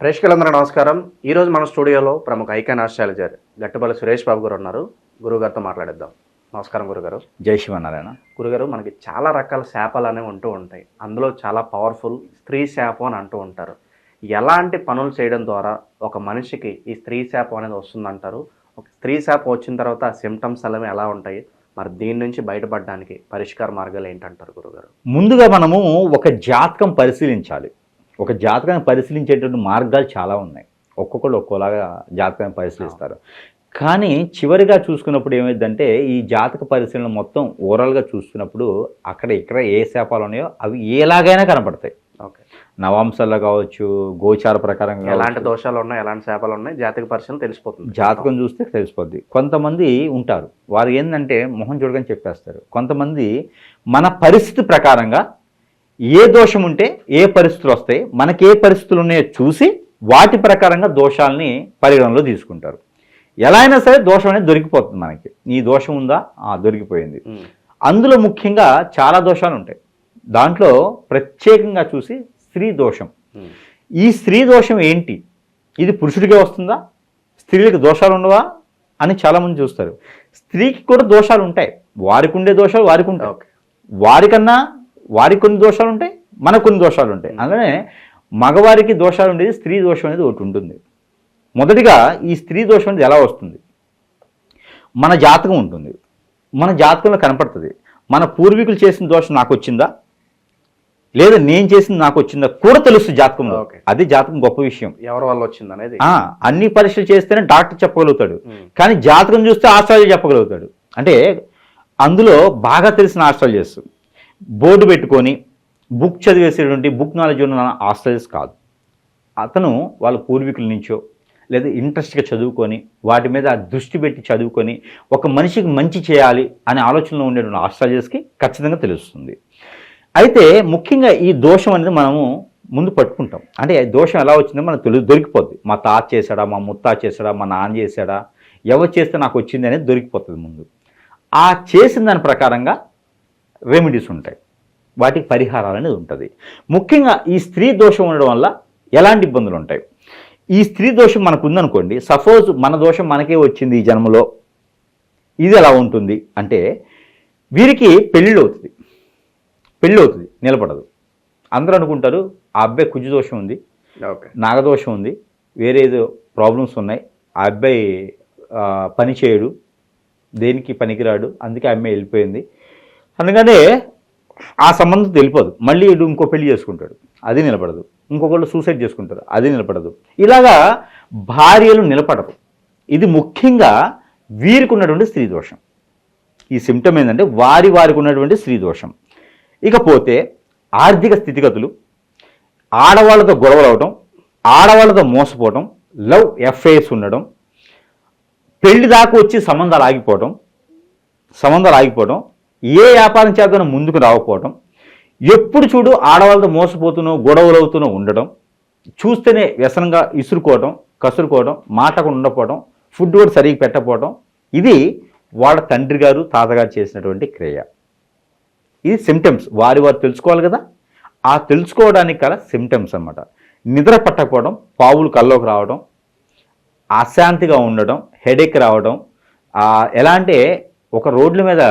ప్రేక్షకులందరూ నమస్కారం. ఈరోజు మన స్టూడియోలో ప్రముఖ ఐకాన్ ఆస్ట్రాలజర్ గట్టుపల్లి సురేష్ బాబు గారు ఉన్నారు. గురుగారితో మాట్లాడిద్దాం. నమస్కారం గురుగారు. జై శివనారాయణ గురుగారు మనకి చాలా రకాల శాపాలు అనేవి ఉంటూ ఉంటాయి. అందులో చాలా పవర్ఫుల్ స్త్రీ శాపం అని అంటూ ఉంటారు. ఎలాంటి పనులు చేయడం ద్వారా ఒక మనిషికి ఈ స్త్రీ శాపం అనేది వస్తుందంటారు? ఒక స్త్రీ శాపం వచ్చిన తర్వాత సిమ్టమ్స్ అనేవి ఎలా ఉంటాయి? మరి దీని నుంచి బయటపడడానికి పరిష్కార మార్గాలు ఏంటంటారు గురుగారు? ముందుగా మనము ఒక జాతకం పరిశీలించాలి. ఒక జాతకాన్ని పరిశీలించేటువంటి మార్గాలు చాలా ఉన్నాయి. ఒక్కొక్కరు ఒక్కోలాగా జాతకాన్ని పరిశీలిస్తారు. కానీ చివరిగా చూసుకున్నప్పుడు ఏమైందంటే ఈ జాతక పరిశీలన మొత్తం ఓవరాల్గా చూసుకున్నప్పుడు అక్కడ ఇక్కడ ఏ శాపాలు ఉన్నాయో అవి ఎలాగైనా కనపడతాయి. ఓకే. నవాంశాల్లో కావచ్చు గోచార ప్రకారంగా ఎలాంటి. దోషాలు ఉన్నాయి ఎలాంటి శాపాలు ఉన్నాయి జాతక పరిశీలన తెలిసిపోతుంది. జాతకం చూస్తే తెలిసిపోద్ది. కొంతమంది ఉంటారు. వారు ఏంటంటే మొహం చూడగానే చెప్పేస్తారు. కొంతమంది మన పరిస్థితి ప్రకారంగా ఏ దోషం ఉంటే ఏ పరిస్థితులు వస్తాయి మనకి ఏ పరిస్థితులు ఉన్నాయో చూసి వాటి ప్రకారంగా దోషాలని పరిగణనలో తీసుకుంటారు. ఎలా అయినా సరే దోషం అనేది దొరికిపోతుంది మనకి. ఈ దోషం ఉందా? ఆ, దొరికిపోయింది. అందులో ముఖ్యంగా చాలా దోషాలు ఉంటాయి. దాంట్లో ప్రత్యేకంగా చూసి స్త్రీ దోషం. ఈ స్త్రీ దోషం ఏంటి? ఇది పురుషుడికే వస్తుందా? స్త్రీలకు దోషాలు ఉండవా? అని చాలామంది చూస్తారు. స్త్రీకి కూడా దోషాలు ఉంటాయి. వారికి ఉండే దోషాలు వారికి ఉంటాయి. వారికన్నా వారికి కొన్ని దోషాలు ఉంటాయి మనకు కొన్ని దోషాలు ఉంటాయి అందుకనే మగవారికి దోషాలు ఉండేది స్త్రీ దోషం అనేది ఒకటి ఉంటుంది మొదటిగా ఈ స్త్రీ దోషం అనేది ఎలా వస్తుంది? మన జాతకం ఉంటుంది. మన జాతకంలో కనపడుతుంది. మన పూర్వీకులు చేసిన దోషం నాకు వచ్చిందా లేదా నేను చేసింది నాకు వచ్చిందా కూడా తెలుస్తుంది జాతకంలో. అది జాతకం గొప్ప విషయం. ఎవరి వల్ల వచ్చింది అనేది ఆ అన్ని పరీక్షలు చేస్తేనే డాక్టర్ చెప్పగలుగుతాడు. కానీ జాతకం చూస్తే ఆస్ట్రాలజీ చెప్పగలుగుతాడు. అంటే అందులో బాగా తెలిసిన ఆస్ట్రాలజర్స్. బోర్డు పెట్టుకొని బుక్ చదివేసేటువంటి బుక్ నాలెడ్జ్ ఉన్న ఆస్ట్రాలజర్స్ కాదు. అతను వాళ్ళ పూర్వీకుల నుంచో లేదా ఇంట్రెస్ట్గా చదువుకొని వాటి మీద దృష్టి పెట్టి చదువుకొని ఒక మనిషికి మంచి చేయాలి అనే ఆలోచనలో ఉండేటువంటి ఆస్ట్రాలజర్స్కి ఖచ్చితంగా తెలుస్తుంది. అయితే ముఖ్యంగా ఈ దోషం అనేది మనము ముందు పట్టుకుంటాం. అంటే దోషం ఎలా వచ్చిందో మనకు తెలు దొరికిపోద్ది. మా తాత చేశాడా మా ముత్తా చేశాడా మా నాన్న చేశాడా ఎవరు చేస్తే నాకు వచ్చింది అనేది దొరికిపోతుంది ముందు. ఆ చేసిన దాని ప్రకారంగా రెమెడీస్ ఉంటాయి. వాటికి పరిహారాలు అనేది ఉంటుంది. ముఖ్యంగా ఈ స్త్రీ దోషం ఉండడం వల్ల ఎలాంటి ఇబ్బందులు ఉంటాయి? ఈ స్త్రీ దోషం మనకు ఉందనుకోండి సపోజ్ మన దోషం మనకే వచ్చింది ఈ జన్మలో ఇది ఎలా ఉంటుంది? అంటే వీరికి పెళ్ళిళ్ళు అవుతుంది. పెళ్ళి అవుతుంది నిలబడదు. అందరూ అనుకుంటారు ఆ అబ్బాయి కుజు దోషం ఉంది నాగదోషం ఉంది వేరే ఏదో ప్రాబ్లమ్స్ ఉన్నాయి ఆ అబ్బాయి పని చేయడు దేనికి పనికిరాడు అందుకే అమ్మాయి వెళ్ళిపోయింది అందుకనే ఆ సంబంధం తెలిపదు. మళ్ళీ వీడు ఇంకో పెళ్ళి చేసుకుంటాడు. అది నిలబడదు. ఇంకొకళ్ళు సూసైడ్ చేసుకుంటారు. అది నిలబడదు. ఇలాగా భార్యలు నిలబడరు. ఇది ముఖ్యంగా వీరికి ఉన్నటువంటి స్త్రీ దోషం. ఈ సిమ్టమ్ ఏంటంటే వారి వారికి ఉన్నటువంటి స్త్రీ దోషం. ఇకపోతే ఆర్థిక స్థితిగతులు ఆడవాళ్ళతో గొడవలు అవటం ఆడవాళ్ళతో మోసపోవటం లవ్ ఎఫ్ఐఎస్ ఉండడం పెళ్ళి దాకా వచ్చి సంబంధాలు ఆగిపోవటం సంబంధాలు ఆగిపోవటం ఏ వ్యాపారం చేద్దాం ముందుకు రాకపోవటం ఎప్పుడు చూడు ఆడవాళ్ళతో మోసపోతున్నావు గొడవలు అవుతూనో ఉండడం చూస్తేనే వ్యసనంగా ఇసురుకోవడం కసురుకోవడం మాటకుండా ఉండకపోవడం ఫుడ్ కూడా సరిగ్గా పెట్టకపోవడం ఇది వాళ్ళ తండ్రి గారు తాతగారు చేసినటువంటి క్రియ. ఇది సిమ్టమ్స్ వారి వారు తెలుసుకోవాలి కదా? ఆ తెలుసుకోవడానికి గల సిమ్టమ్స్ అన్నమాట. నిద్ర పట్టకపోవడం పావులు కల్లోకి రావడం అశాంతిగా ఉండడం హెడేక్ రావడం ఎలా అంటే ఒక రోడ్ల మీద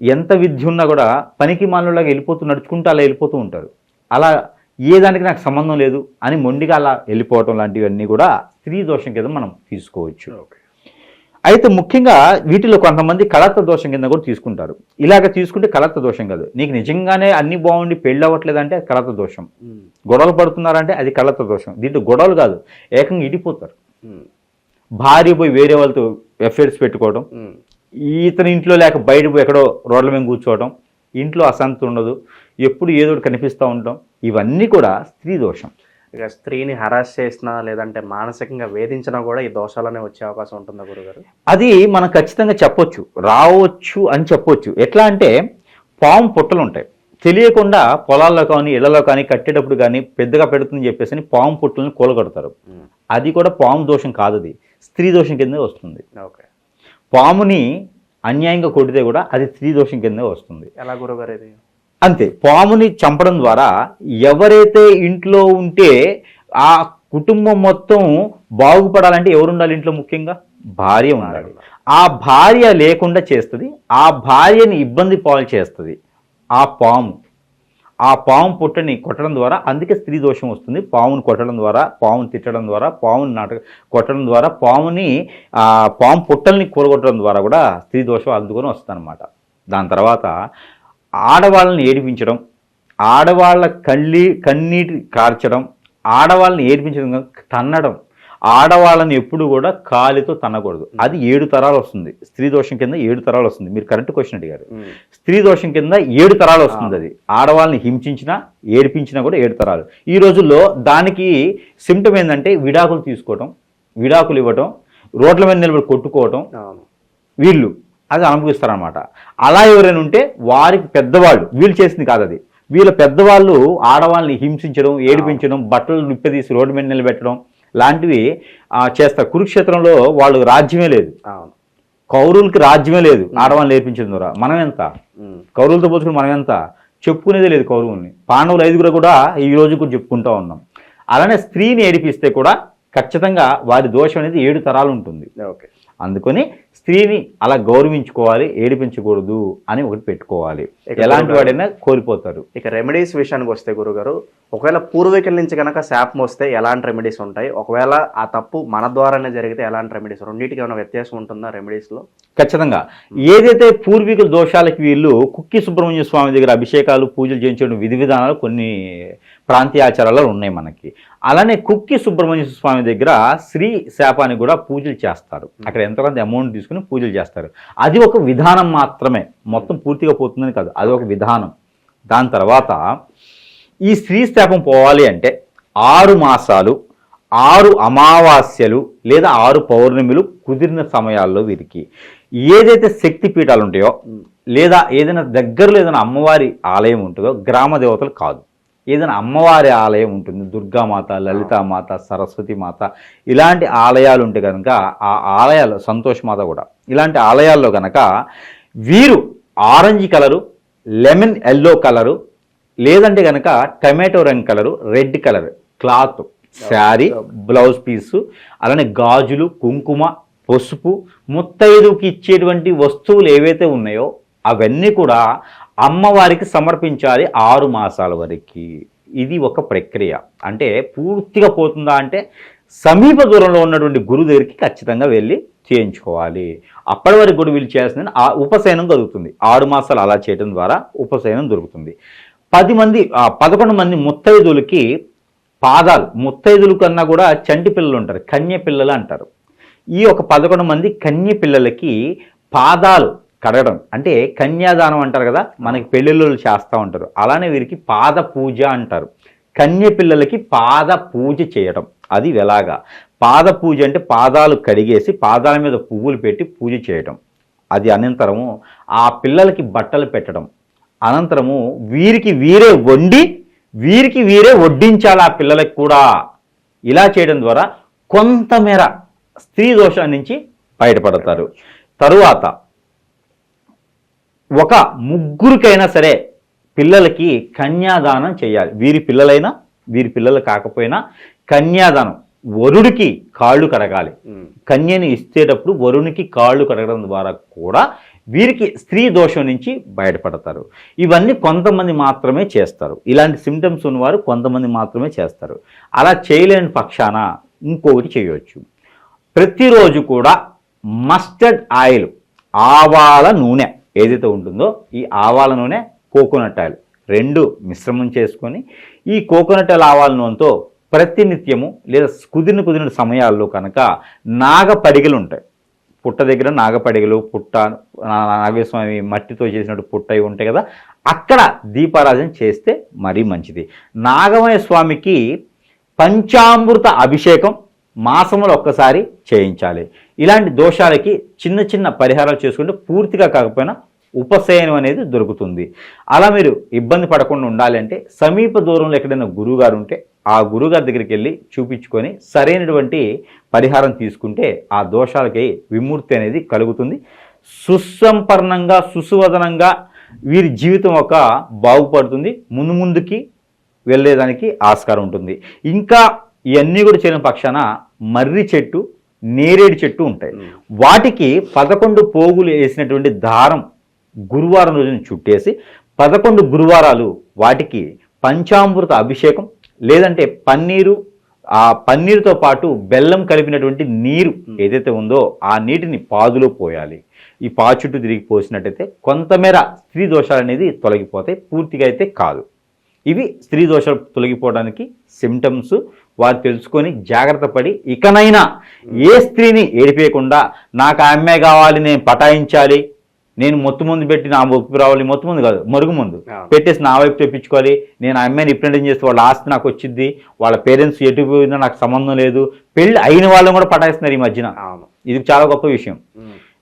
ఎంత విద్య ఉన్నా కూడా పనికి మానులాగా వెళ్ళిపోతూ నడుచుకుంటూ అలా వెళ్ళిపోతూ ఉంటారు. అలా ఏ దానికి నాకు సంబంధం లేదు అని మొండిగా అలా వెళ్ళిపోవటం లాంటివన్నీ కూడా స్త్రీ దోషం కింద మనం తీసుకోవచ్చు. అయితే ముఖ్యంగా వీటిలో కొంతమంది కలత్త దోషం కింద కూడా తీసుకుంటారు. ఇలాగ తీసుకుంటే కలత్త దోషం కాదు. నీకు నిజంగానే అన్ని బాగుండి పెళ్ళి అవ్వట్లేదంటే అది దోషం. గొడవలు పడుతున్నారంటే అది కలత్త దోషం. దీంట్లో గొడవలు కాదు. ఏకంగా ఇడిపోతారు. భార్య పోయి వేరే వాళ్ళతో ఎఫైర్స్ పెట్టుకోవడం. ఇతని ఇంట్లో లేక బయట ఎక్కడో రోడ్ల మీద కూర్చోవడం ఇంట్లో అశాంతి ఉండదు ఎప్పుడు ఏదో కనిపిస్తూ ఉండటం ఇవన్నీ కూడా స్త్రీ దోషం. ఇక స్త్రీని హరాస్ చేసినా లేదంటే మానసికంగా వేధించినా కూడా ఈ దోషాలనే వచ్చే అవకాశం ఉంటుందా గురుగారు? అది మనం ఖచ్చితంగా చెప్పొచ్చు రావచ్చు అని చెప్పొచ్చు. ఎట్లా అంటే పాము పుట్టలు ఉంటాయి. తెలియకుండా పొలాల్లో కానీ ఇళ్ళలో కానీ కట్టేటప్పుడు కానీ పెద్దగా పెడుతుందని చెప్పేసి అని పాము పుట్టలను కూలగొడతారు. అది కూడా పాము దోషం కాదు అది. స్త్రీ దోషం కిందే వస్తుంది. ఓకే. పాముని అన్యాయంగా కొడితే కూడా అది స్త్రీ దోషం కిందే వస్తుంది. ఎలా గురుగారు ఇది అంతే. పాముని చంపడం ద్వారా ఎవరైతే ఇంట్లో ఉంటే ఆ కుటుంబం మొత్తం బాగుపడాలంటే ఎవరు ఉండాలి ఇంట్లో ముఖ్యంగా? భార్య ఉండాలి. ఆ భార్య లేకుండా చేస్తుంది. ఆ భార్యని ఇబ్బంది పాలు చేస్తుంది. ఆ పాము. ఆ పాము పుట్టని కొట్టడం ద్వారా అందుకే స్త్రీ దోషం వస్తుంది. పాముని కొట్టడం ద్వారా పాముని తిట్టడం ద్వారా పాముని నాట కొట్టడం ద్వారా పాముని ఆ పాము పుట్టల్ని కూరగొట్టడం ద్వారా కూడా స్త్రీ దోషం అందుకొని వస్తుందన్నమాట. దాని తర్వాత ఆడవాళ్ళని ఏడిపించడం ఆడవాళ్ళ కళ్ళి కన్నీటి కార్చడం ఆడవాళ్ళని ఏడిపించడం తన్నడం ఆడవాళ్ళని ఎప్పుడు కూడా కాలితో తన్నకూడదు. అది ఏడు తరాలు వస్తుంది. స్త్రీ దోషం కింద ఏడు తరాలు వస్తుంది. మీరు కరెక్ట్ క్వశ్చన్ అడిగారు. స్త్రీ దోషం కింద ఏడు తరాలు వస్తుంది అది. ఆడవాళ్ళని హింసించినా ఏడిపించినా కూడా ఏడు తరాలు. ఈ రోజుల్లో దానికి సిమ్టమ్ ఏంటంటే విడాకులు తీసుకోవటం విడాకులు ఇవ్వటం రోడ్ల మీద నిలబడి కొట్టుకోవటం. వీళ్ళు అది అనుభవిస్తారనమాట అలా ఎవరైనా ఉంటే వారికి పెద్దవాళ్ళు వీళ్ళు చేసింది కాదు అది. వీళ్ళ పెద్దవాళ్ళు ఆడవాళ్ళని హింసించడం ఏడిపించడం బట్టలు నిప్పదీసి రోడ్డు మీద నిలబెట్టడం లాంటివి చేస్తారు. కురుక్షేత్రంలో వాళ్ళు రాజ్యమే లేదు. కౌరులకి రాజ్యమే లేదు. ఆడవాళ్ళని నేర్పించడం ద్వారా. మనం ఎంత ఉమ్. కౌరవులతో పోల్చుకుని మనం ఎంత చెప్పుకునేదే లేదు కౌరవుల్ని పాండవులు ఐదుగురు కూడా ఈ రోజు కూడా చెప్పుకుంటూ ఉన్నాం. అలానే స్త్రీని ఏడిపిస్తే కూడా ఖచ్చితంగా వారి దోషం అనేది ఏడు తరాలు ఉంటుంది. ఓకే. అందుకని స్త్రీని అలా గౌరవించుకోవాలి ఏడిపించకూడదు అని ఒకటి పెట్టుకోవాలి. ఎలాంటి వాడైనా కోల్పోతారు. ఇక రెమెడీస్ విషయానికి వస్తే గురుగారు ఒకవేళ పూర్వీకుల నుంచి కనుక శాపం వస్తే ఎలాంటి రెమెడీస్ ఉంటాయి? ఒకవేళ ఆ తప్పు మన ద్వారానే జరిగితే ఎలాంటి రెమెడీస్? రెండింటికి ఏమైనా వ్యత్యాసం ఉంటుందా రెమెడీస్లో ఖచ్చితంగా. ఏదైతే పూర్వీకుల దోషాలకి వీళ్ళు కుక్కి సుబ్రహ్మణ్య స్వామి దగ్గర అభిషేకాలు పూజలు చేయించడం విధి విధానాలు కొన్ని ప్రాంతీయ ఆచారాలు ఉన్నాయి మనకి. అలానే కుక్కి సుబ్రహ్మణ్య స్వామి దగ్గర శ్రీ శాపానికి కూడా పూజలు చేస్తారు. అక్కడ ఎంతో కొంత అమౌంట్ తీసుకుని పూజలు చేస్తారు. అది ఒక విధానం మాత్రమే. మొత్తం పూర్తిగా పోతుందని కాదు. అది ఒక విధానం. దాని తర్వాత ఈ స్త్రీ శాపం పోవాలి అంటే ఆరు మాసాలు ఆరు అమావాస్యలు లేదా ఆరు పౌర్ణమిలు కుదిరిన సమయాల్లో వీరికి. ఏదైతే శక్తి పీఠాలు ఉంటాయో లేదా ఏదైనా దగ్గరలో ఏదైనా అమ్మవారి ఆలయం ఉంటుందో గ్రామ దేవతలు కాదు. ఏదైనా అమ్మవారి ఆలయం ఉంటుంది దుర్గామాత లలితామాత సరస్వతి మాత ఇలాంటి ఆలయాలు ఉంటే కనుక ఆ ఆలయాలు సంతోష్ మాత కూడా ఇలాంటి ఆలయాల్లో కనుక వీరు orange colour lemon yellow colour లేదంటే కనుక టమాటో రంగు colour red colour cloth sari blouse piece అలానే గాజులు కుంకుమ పసుపు ముత్తైదుకి ఇచ్చేటువంటి వస్తువులు ఏవైతే ఉన్నాయో అవన్నీ కూడా అమ్మవారికి సమర్పించాలి ఆరు మాసాల వరకు. ఇది ఒక ప్రక్రియ. అంటే పూర్తిగా పోతుందా అంటే సమీప దూరంలో ఉన్నటువంటి గురువు దగ్గరికి ఖచ్చితంగా వెళ్ళి చేయించుకోవాలి. అప్పటి వరకు కూడా వీళ్ళు చేయాల్సింది ఆ ఉపశయనం దొరుకుతుంది. ఆరు మాసాలు అలా చేయడం ద్వారా ఉపశయనం దొరుకుతుంది. పది మంది ఆ, పదకొండు మంది ముత్తైదులకి పాదాలు ముత్తైదుల కన్నా కూడా చంటి పిల్లలు ఉంటారు కన్య పిల్లలు అంటారు. ఈ ఒక పదకొండు మంది కన్య పిల్లలకి పాదాలు కడగడం. అంటే కన్యాదానం అంటారు కదా మనకి పెళ్ళిళ్ళు చేస్తూ ఉంటారు. అలానే వీరికి పాద పూజ అంటారు. కన్య పిల్లలకి పాద పూజ చేయడం. అది ఎలాగా? పాద పూజ అంటే పాదాలు కడిగేసి పాదాల మీద పువ్వులు పెట్టి పూజ చేయడం. అది అనంతరము ఆ పిల్లలకి బట్టలు పెట్టడం. అనంతరము వీరికి వీరే వండి వీరికి వీరే వడ్డించాలి ఆ పిల్లలకు కూడా. ఇలా చేయడం ద్వారా కొంతమేర స్త్రీ దోషం నుంచి బయటపడతారు. తరువాత ఒక ముగ్గురికైనా సరే పిల్లలకి కన్యాదానం చేయాలి. వీరి పిల్లలైనా వీరి పిల్లలు కాకపోయినా కన్యాదానం. వరుడికి కాళ్ళు కడగాలి. కన్యని ఇచ్చేటప్పుడు వరునికి కాళ్ళు కడగడం ద్వారా కూడా వీరికి స్త్రీ దోషం నుంచి బయటపడతారు. ఇవన్నీ కొంతమంది మాత్రమే చేస్తారు. ఇలాంటి సిమ్టమ్స్ ఉన్నవారు కొంతమంది మాత్రమే చేస్తారు. అలా చేయలేని పక్షాన ఇంకొకటి చేయవచ్చు. ప్రతిరోజు కూడా మస్టర్డ్ ఆయిల్ ఆవాల నూనె. ఏదైతే ఉంటుందో ఈ ఆవాల నూనె కోకోనట్ ఆయిల్ రెండు మిశ్రమం చేసుకొని ఈ కోకోనట్ ఆయిల్ ఆవాల నూనెతో ప్రతినిత్యము లేదా కుదిరిన కుదిరిన సమయాల్లో కనుక నాగపడిగలు ఉంటాయి. పుట్ట దగ్గర నాగపడిగలు పుట్ట నా- నాగస్వామి మట్టితో చేసినట్టు పుట్ట అవి ఉంటాయి కదా అక్కడ దీపారాధన చేస్తే మరీ మంచిది. నాగమయ స్వామికి పంచామృత అభిషేకం మాసంలో ఒక్కసారి చేయించాలి. ఇలాంటి దోషాలకి చిన్న చిన్న పరిహారాలు చేసుకుంటే పూర్తిగా కాకపోయినా ఉపశయనం అనేది దొరుకుతుంది. అలా మీరు ఇబ్బంది పడకుండా ఉండాలి అంటే సమీప దూరంలో ఎక్కడైనా గురువుగారు ఉంటే ఆ గురువుగారి దగ్గరికి వెళ్ళి చూపించుకొని సరైనటువంటి పరిహారం తీసుకుంటే ఆ దోషాలకి విముక్తి అనేది కలుగుతుంది. సుసంపన్నంగా సుసువదనంగా వీరి జీవితం ఒక బాగుపడుతుంది. ముందు ముందుకి వెళ్ళేదానికి ఆస్కారం ఉంటుంది. ఇంకా ఇవన్నీ కూడా చేయని పక్షాన మర్రి చెట్టు నేరేడు చెట్టు ఉంటాయి. వాటికి పదకొండు పోగులు వేసినటువంటి దారం గురువారం రోజున చుట్టేసి పదకొండు గురువారాలు వాటికి పంచామృత అభిషేకం లేదంటే పన్నీరు ఆ పన్నీరుతో పాటు బెల్లం కలిపినటువంటి నీరు ఏదైతే ఉందో ఆ నీటిని పాదులో పోయాలి. ఈ పా చుట్టూ తిరిగి పోసినట్టయితే కొంతమేర స్త్రీ దోషాలు అనేది తొలగిపోతాయి పూర్తిగా అయితే కాదు. ఇవి స్త్రీ దోషాలు తొలగిపోవడానికి సిమ్టమ్స్ వారు తెలుసుకొని జాగ్రత్త పడి ఇకనైనా ఏ స్త్రీని ఏడిపేయకుండా నాకు ఆ అమ్మాయి కావాలి నేను పటాయించాలి నేను మొత్తం ముందు పెట్టి నా ఒప్పు రావాలి మొత్తం ముందు కాదు మరుగు ముందు. పెట్టేసి నా వైపు తెప్పించుకోవాలి. నేను ఆ అమ్మాయిని రిప్రజెంట్ చేస్తే వాళ్ళ ఆస్తి నాకు వచ్చింది వాళ్ళ పేరెంట్స్ ఎటు పోయినా నాకు సంబంధం లేదు. పెళ్ళి అయిన వాళ్ళని కూడా పటాయిస్తున్నారు ఈ మధ్యన. ఇది చాలా గొప్ప విషయం.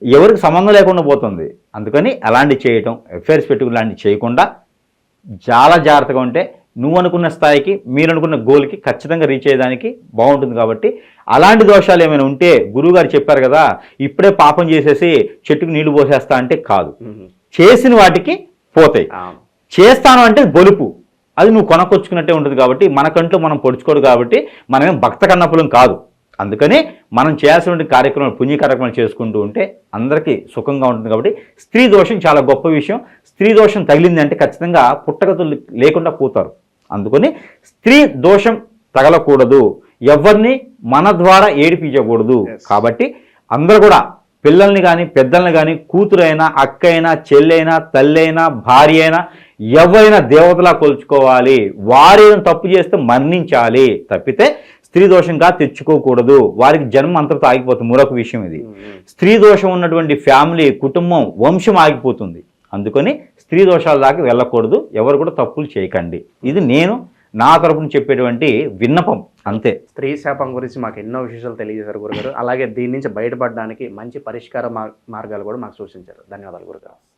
ఎవరికి సంబంధం లేకుండా పోతుంది. అందుకని అలాంటివి చేయటం ఎఫ్ఐఆర్స్ పెట్టుకుని లాంటివి చేయకుండా చాలా జాగ్రత్తగా ఉంటే నువ్వు అనుకున్న స్థాయికి మీరు అనుకున్న గోల్కి ఖచ్చితంగా రీచ్ అయ్యేదానికి బాగుంటుంది కాబట్టి అలాంటి దోషాలు ఏమైనా ఉంటే గురువుగారు చెప్పారు కదా ఇప్పుడే పాపం చేసేసి చెట్టుకు నీళ్ళు పోసేస్తా అంటే కాదు. చేసిన వాటికి పోతాయి. చేస్తాను అంటే బొలుపు అది నువ్వు కొనకొచ్చుకున్నట్టే ఉంటుంది కాబట్టి మన కంట్లో మనం పొడుచుకోడు కాబట్టి మనమేం భక్త కన్నపులం కాదు. అందుకని మనం చేయాల్సిన కార్యక్రమాలు పుణ్య కార్యక్రమాలు చేసుకుంటూ ఉంటే అందరికీ సుఖంగా ఉంటుంది కాబట్టి స్త్రీ దోషం చాలా గొప్ప విషయం. స్త్రీ దోషం తగిలింది అంటే ఖచ్చితంగా పుట్టగతులు లేకుండా పోతారు. అందుకని స్త్రీ దోషం తగలకూడదు. ఎవరిని మన ద్వారా ఏడిపించకూడదు. కాబట్టి అందరూ కూడా పిల్లల్ని కానీ పెద్దల్ని కానీ కూతురైనా అక్కైనా చెల్లైనా తల్లైనా భార్య అయినా ఎవరైనా దేవతలా కొలుచుకోవాలి. వారు ఏదైనా తప్పు చేస్తే మరణించాలి తప్పితే స్త్రీ దోషంగా తెచ్చుకోకూడదు. వారికి జన్మ అంతటితో ఆగిపోతుంది. మరొక విషయం ఇది. ఉమ్. స్త్రీ దోషం ఉన్నటువంటి ఫ్యామిలీ కుటుంబం వంశం ఆగిపోతుంది. అందుకని స్త్రీ దోషాల దాకా వెళ్ళకూడదు. ఎవరు కూడా తప్పులు చేయకండి. ఇది నేను నా తరపున చెప్పేటువంటి విన్నపం. అంతే. స్త్రీ శాపం గురించి మాకు ఎన్నో విషయాలు తెలియజేశారు గురుగారు. అలాగే దీని నుంచి బయటపడడానికి మంచి పరిష్కార మార్గాలు కూడా మాకు సూచించారు. ధన్యవాదాలు గురుగారు.